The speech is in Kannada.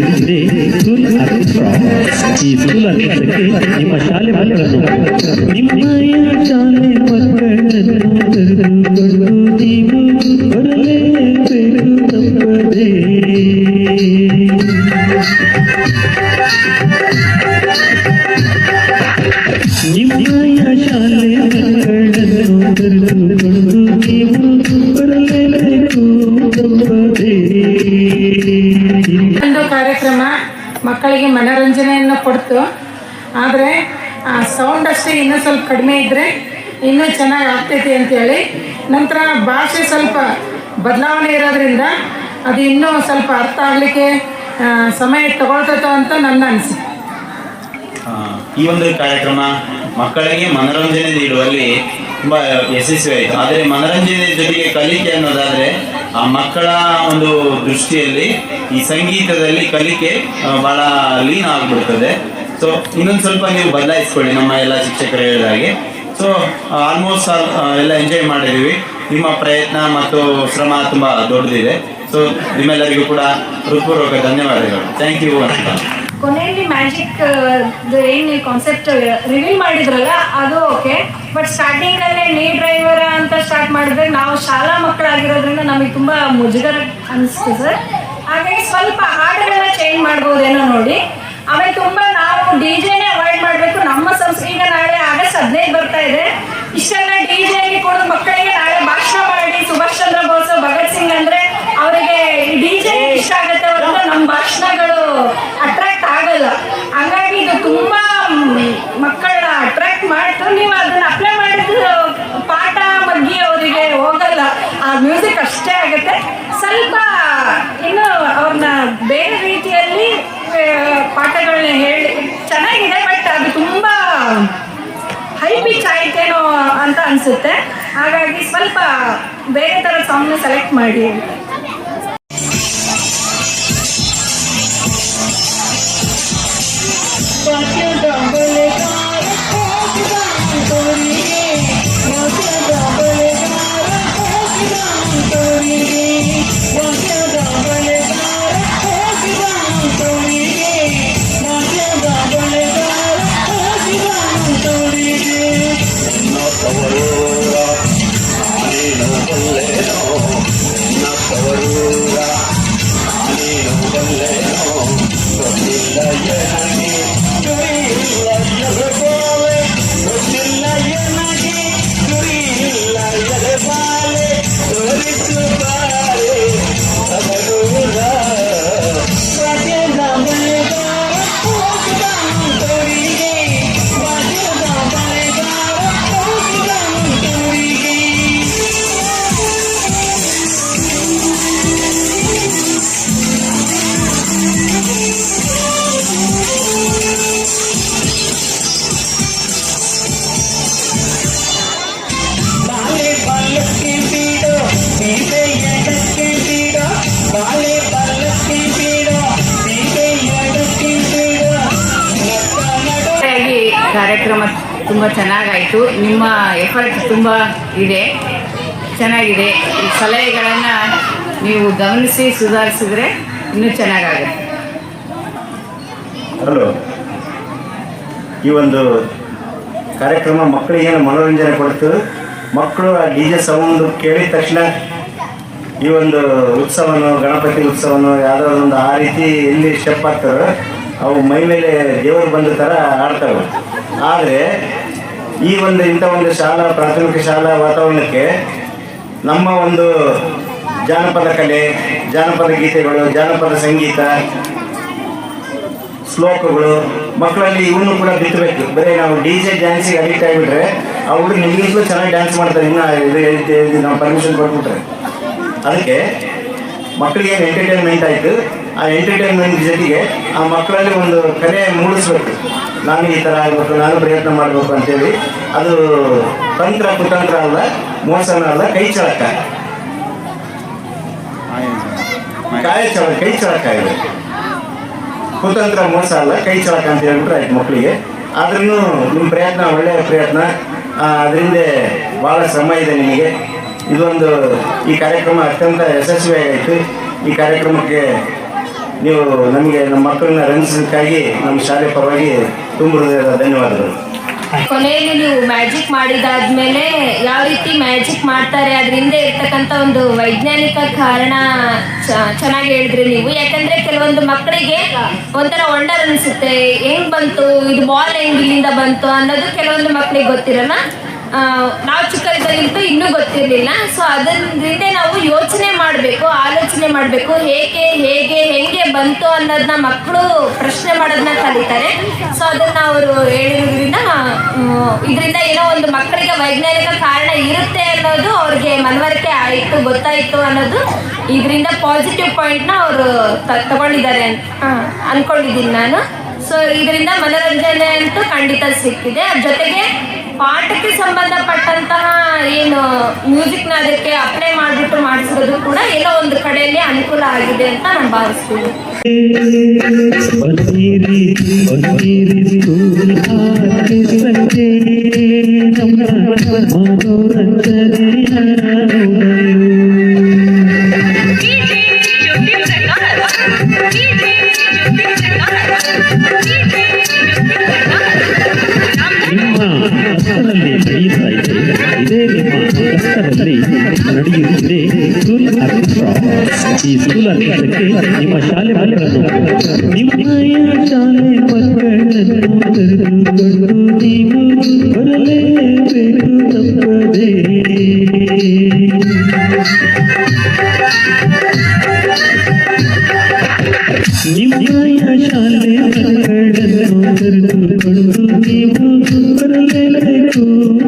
ನಡೆಯುತ್ತಿದೆ ಸ್ಕೂಲ್ ಆರ್ಕೆಸ್ಟ್ರಾ ಈ ಸ್ಕೂಲ್ ಆರ್ಕೆಸ್ಟ್ರಾಕ್ಕೆ ನಿಮ್ಮ ಶಾಲೆ ಮಕ್ಕಳನ್ನು ನಿಮ್ಮಯ ಶಾಲೆ ಮಕ್ಕಳನ್ನು ಕರೆದುಕೊಂಡು ನೀವು ಬರಲೇಬೇಕು ತಪ್ಪದೇ ನಿಮ್ಮಯ ಶಾಲೆ ಮಕ್ಕಳನ್ನು ಕಾರ್ಯಕ್ರಮ ಮಕ್ಕಳಿಗೆ ಮನೋರಂಜನೆಯನ್ನು ಕೊಡ್ತು. ಆದರೆ, ಆ ಸೌಂಡ್ ಅಷ್ಟೇ ಇನ್ನೂ ಸ್ವಲ್ಪ ಕಡಿಮೆ ಇದ್ದರೆ ಇನ್ನೂ ಚೆನ್ನಾಗಿ ಆಗ್ತೈತಿ ಅಂತೇಳಿ. ನಂತರ ಭಾಷೆ ಸ್ವಲ್ಪ ಬದಲಾವಣೆ ಇರೋದ್ರಿಂದ ಅದು ಇನ್ನೂ ಸ್ವಲ್ಪ ಅರ್ಥ ಆಗಲಿಕ್ಕೆ ಸಮಯ ತಗೊಳ್ತೈತೋ ಅಂತ ನನ್ನ ಅನಿಸಿಕೆ. ಈ ಒಂದು ಕಾರ್ಯಕ್ರಮ ಮಕ್ಕಳಿಗೆ ಮನೋರಂಜನೆ ನೀಡುವಲ್ಲಿ ತುಂಬ ಯಶಸ್ವಿ ಆಯಿತು ಆದರೆ ಮನೋರಂಜನೆ ಜೊತೆಗೆ ಕಲಿಕೆ ಅನ್ನೋದಾದ್ರೆ ಆ ಮಕ್ಕಳ ಒಂದು ದೃಷ್ಟಿಯಲ್ಲಿ ಈ ಸಂಗೀತದಲ್ಲಿ ಕಲಿಕೆ ಬಹಳ ಲೀನ ಆಗ್ಬಿಡ್ತದೆ. ಸೊ ಇನ್ನೊಂದು ಸ್ವಲ್ಪ ನೀವು ಬದಲಾಯಿಸ್ಕೊಳ್ಳಿ ನಮ್ಮ ಎಲ್ಲ ಶಿಕ್ಷಕರು ಹೇಳಿದ ಹಾಗೆ ಸೊ ಆಲ್ಮೋಸ್ಟ್ ಆಲ್ ಎಲ್ಲ ಎಂಜಾಯ್ ಮಾಡಿದ್ದೀವಿ. ನಿಮ್ಮ ಪ್ರಯತ್ನ ಮತ್ತು ಶ್ರಮ ತುಂಬ ದೊಡ್ಡದಿದೆ. ಸೊ ನಿಮ್ಮೆಲ್ಲರಿಗೂ ಕೂಡ ಹೃತ್ಪೂರ್ವಕ ಧನ್ಯವಾದಗಳು. ಥ್ಯಾಂಕ್ ಯು ಅಂತ ಕೊನೆಯಲ್ಲಿ ಮ್ಯಾಜಿಕ್ ಏನು ಕಾನ್ಸೆಪ್ಟ್ ರಿವೀಲ್ ಮಾಡಿದ್ರಲ್ಲ, ಅದು ಓಕೆ ಬಟ್ ಸ್ಟಾರ್ಟಿಂಗ್ ಅಲ್ಲೇ ನೀ ಡ್ರೈವರ್ ಅಂತ ಸ್ಟಾರ್ಟ್ ಮಾಡಿದ್ರೆ ನಾವು ಶಾಲಾ ಮಕ್ಕಳಾಗಿರೋದ್ರಿಂದ ನಮಗೆ ತುಂಬಾ ಮುಜುಗರ ಅನಿಸ್ತು ಸರ್ ಹಾಗಾಗಿ ಸ್ವಲ್ಪ ಹಾಡುಗಳನ್ನ ಚೇಂಜ್ ಮಾಡ್ಬೋದೇನೋ ನೋಡಿ. ಆಮೇಲೆ ತುಂಬಾ ನಾವು ಡಿ ಜೆನೇ ಅವಾಯ್ಡ್ ಮಾಡಬೇಕು. ನಮ್ಮ ಸಂಸ್ಕೃತಿ ಈಗ ನಾಳೆ ಆಗಸ್ಟ್ ಹದಿನೈದು ಬರ್ತಾ ಇದೆ. ಇಷ್ಟೆಲ್ಲ ಡಿ ಜೆಗೆ ಕೊಡೋ ಮಕ್ಕಳಿಗೆ ನಾಳೆ ಭಾಷಣ ಮಾಡಿ ಸುಭಾಷ್ ಚಂದ್ರ ಬೋಸ್ ಭಗತ್ ಸಿಂಗ್ ಅಂದ್ರೆ ಅವರಿಗೆ ಡಿ ಜೆ ಇಷ್ಟ ಆಗುತ್ತೆ ಹೊರತು ನಮ್ಮ ಭಾಷಣಗಳು ಅಟ್ರಾಕ್ಟ್ ಆಗಲ್ಲ ಹಂಗಾಗಿ ಇದು ತುಂಬಾ ಮ್, ಮಕ್ಕಳನ್ನ ಅಟ್ರಾಕ್ಟ್ ಮಾಡ್ತು ನೀವು ಅದನ್ನ ಅಪ್ಲೈ ಮಾಡಿದ್ದು ಪಾಠ ಬಗ್ಗೆ ಅವರಿಗೆ ಹೋಗಲ್ಲ ಆ ಮ್ಯೂಸಿಕ್ ಅಷ್ಟೇ ಆಗುತ್ತೆ ಸ್ವಲ್ಪ ಇನ್ನು ಅವ್ರನ್ನ ಬೇರೆ ರೀತಿಯಲ್ಲಿ ಆ, ಪಾಠಗಳನ್ನ ಹೇಳಿ ಬಟ್ ಅದು ತುಂಬಾ ಹೈ ಪಿಚ್ ಆಯ್ತೇನೋ ಅಂತ ಅನ್ಸುತ್ತೆ. ಹಾಗಾಗಿ ಸ್ವಲ್ಪ ಬೇರೆ ಥರ ಸಾಂಗ್ ಸೆಲೆಕ್ಟ್ ಮಾಡಿ ಕಾರ್ಯಕ್ರಮ ತುಂಬ ಚೆನ್ನಾಗಾಯಿತು. ನಿಮ್ಮ ಎಫರ್ಟ್ ತುಂಬ ಇದೆ. ಚೆನ್ನಾಗಿದೆ. ಈ ಸಲಹೆಗಳನ್ನು ನೀವು ಗಮನಿಸಿ, ಸುಧಾರಿಸಿದ್ರೆ ಇನ್ನೂ ಚೆನ್ನಾಗಾಗುತ್ತೆ. ಹಲೋ. ಈ ಒಂದು ಕಾರ್ಯಕ್ರಮ ಮಕ್ಕಳಿಗೇನು ಮನೋರಂಜನೆ ಕೊಡ್ತು? ಮಕ್ಕಳು ಆ ಡಿ ಜೆ ಸೌಂಡ್ ಕೇಳಿದ ತಕ್ಷಣ ಈ ಒಂದು ಉತ್ಸವನು, ಗಣಪತಿ ಉತ್ಸವನು ಯಾವುದೋ ಒಂದು ಆ ರೀತಿ ಎಲ್ಲಿ ಸ್ಟೆಪ್ ಆಗ್ತಾರೋ, ಅವು ಮೈ ಮೇಲೆ ದೇವರು ಬಂದ ಥರ ಆಡ್ತವೆ ಆದರೆ ಈ ಒಂದು ಇಂಥ ಒಂದು ಶಾಲಾ, ಪ್ರಾಥಮಿಕ ಶಾಲಾ ವಾತಾವರಣಕ್ಕೆ ನಮ್ಮ ಒಂದು ಜಾನಪದ ಕಲೆ, ಜಾನಪದ ಗೀತೆಗಳು, ಜಾನಪದ ಸಂಗೀತ, ಶ್ಲೋಕಗಳು, ಮಕ್ಕಳಲ್ಲಿ ಇವನು ಕೂಡ ಬಿತ್ತಬೇಕು. ಬರೀ ನಾವು ಡಿ ಜೆ ಡ್ಯಾನ್ಸಿಗೆ ಅಡಿಕ್ಟ್ ಆಗಿಬಿಟ್ರೆ ಅವರು ನಿಮಗಿಂತಲೂ ಚೆನ್ನಾಗಿ ಡ್ಯಾನ್ಸ್ ಮಾಡ್ತಾರೆ. ಇನ್ನು ಇದು ನಾವು ಪರ್ಮಿಷನ್ ಕೊಟ್ಬಿಟ್ರೆ. ಅದಕ್ಕೆ ಮಕ್ಕಳಿಗೆ ಏನು ಎಂಟರ್ಟೈನ್ಮೆಂಟ್ ಆಯಿತು? ಆ ಎಂಟರ್ಟೈನ್ಮೆಂಟ್ ಜೊತೆಗೆ ಆ ಮಕ್ಕಳಲ್ಲಿ ಒಂದು ಕಲೆ ಮೂಡಿಸ್ಬೇಕು. ನಾನು ಈ ಥರ ಆಗಬೇಕು, ನಾನು ಪ್ರಯತ್ನ ಮಾಡಬೇಕು ಅಂತೇಳಿ. ಅದು ತಂತ್ರ, ಕುತಂತ್ರ ಅಲ್ಲ, ಮೋಸನ ಅಲ್ಲ, ಕೈ ಚಳಕ. ಕಾಯ ಚಳ ಕೈ ಚಳಕ ಇದೆ. ಕುತಂತ್ರ, ಮೋಸ ಅಲ್ಲ, ಕೈ ಚಳಕ ಅಂತ ಹೇಳ್ಬಿಟ್ರೆ ಆಯ್ತು ಮಕ್ಕಳಿಗೆ. ಆದ್ರೂ ನಿಮ್ಮ ಪ್ರಯತ್ನ, ಒಳ್ಳೆಯ ಪ್ರಯತ್ನ. ಅದರಿಂದ ಭಾಳ ಶ್ರಮ ಇದೆ ನಿಮಗೆ. ಇದೊಂದು ಈ ಕಾರ್ಯಕ್ರಮ ಅತ್ಯಂತ ಯಶಸ್ವಿಯಾಗಿತ್ತು ಈ ಕಾರ್ಯಕ್ರಮಕ್ಕೆ ನೀವು ನಮಗೆ ನಮ್ಮ ಮಕ್ಕಳನ್ನ ರಂಜಿಸೋದಕ್ಕಾಗಿ ನಮ್ಮ ಶಾಲೆ ಪರವಾಗಿ ತುಂಬ ಧನ್ಯವಾದಗಳು. ಕೊನೆಯಲ್ಲಿ ನೀವು ಮ್ಯಾಜಿಕ್ ಮಾಡಿದಾದ್ಮೇಲೆ ಯಾವ ರೀತಿ ಮ್ಯಾಜಿಕ್ ಮಾಡ್ತಾರೆ ಅದರಿಂದ ಇರ್ತಕ್ಕಂಥ ಒಂದು ವೈಜ್ಞಾನಿಕ ಕಾರಣ ಚೆನ್ನಾಗಿ ಹೇಳಿದ್ರಿ ನೀವು. ಯಾಕಂದ್ರೆ ಕೆಲವೊಂದು ಮಕ್ಕಳಿಗೆ ಒಂಥರ ವಂಡರ್ ಅನಿಸುತ್ತೆ. ಹೆಂಗ್ ಬಂತು, ಇದು ಬಾಲ್ ಹೆಂಗ್ ಇಲ್ಲಿಂದ ಬಂತು ಅನ್ನೋದು ಕೆಲವೊಂದು ಮಕ್ಕಳಿಗೆ ಗೊತ್ತಿರಲ್ಲ. ನಾವು ಚಿಕ್ಕದಾಗಿತ್ತು ಇನ್ನೂ ಗೊತ್ತಿರಲಿಲ್ಲ. ಸೊ ಅದರಿಂದ ನಾವು ಯೋಚನೆ ಮಾಡಬೇಕು, ಆಲೋಚನೆ ಮಾಡಬೇಕು. ಹೇಗೆ ಹೇಗೆ, ಹೆಂಗೆ ಬಂತು ಅನ್ನೋದನ್ನ ಮಕ್ಕಳು ಪ್ರಶ್ನೆ ಮಾಡೋದನ್ನ ಕಲಿತಾರೆ. ಸೊ ಅದನ್ನ ಅವರು ಹೇಳಿರೋದ್ರಿಂದ ಇದರಿಂದ ಏನೋ ಒಂದು ಮಕ್ಕಳಿಗೆ ವೈಜ್ಞಾನಿಕ ಕಾರಣ ಇರುತ್ತೆ ಅನ್ನೋದು ಅವ್ರಿಗೆ ಮನವರಿಕೆ ಆಯಿತು, ಗೊತ್ತಾಯಿತು ಅನ್ನೋದು ಇದರಿಂದ ಪಾಸಿಟಿವ್ ಪಾಯಿಂಟ್ನ ಅವರು ತಗೊಂಡಿದ್ದಾರೆ ಅನ್ಕೊಂಡಿದ್ದೀನಿ ನಾನು. ಸೊ ಇದರಿಂದ ಮನೋರಂಜನೆ ಅಂತೂ ಖಂಡಿತ ಸಿಕ್ಕಿದೆ. ಜೊತೆಗೆ ಪಾಠಕ್ಕೆ ಸಂಬಂಧಪಟ್ಟಂತಹ ಏನು ಮ್ಯೂಸಿಕ್ನ ಅದಕ್ಕೆ ಅಪ್ಲೈ ಮಾಡಿಬಿಟ್ಟು ಮಾಡಿಸೋದು ಕೂಡ ಏನೋ ಒಂದು ಕಡೆಯಲ್ಲಿ ಅನುಕೂಲ ಆಗಿದೆ ಅಂತ ನಾನು ಭಾವಿಸ್ತೀನಿ. ಹಸ್ತದಲ್ಲಿ ನಡೆಯುತ್ತಿದೆ. ಸ್ಕೂಲ್ ಆರ್ಕೆಸ್ಟ್ರಾ ಈ ಸ್ಕೂಲ್ ಆರ್ಕೆಸ್ಟ್ರಾಕ್ಕೆ ನಿಮ್ಮ ಶಾಲೆ ಮಕ್ಕಳನ್ನು ನಿಮ್ಮಯ ಶಾಲೆ ಮಕ್ಕಳನ್ನು ಕರೆದುಕೊಂಡು ನೀವು ಬರಲೇಬೇಕು ತಪ್ಪದೇ ನಿಮ್ಮಯ ಶಾಲೆ ಮಕ್ಕಳನ್ನು ಕರೆದುಕೊಂಡು ನೀವು ಬರಲೇಬೇಕು ತಪ್ಪದೇ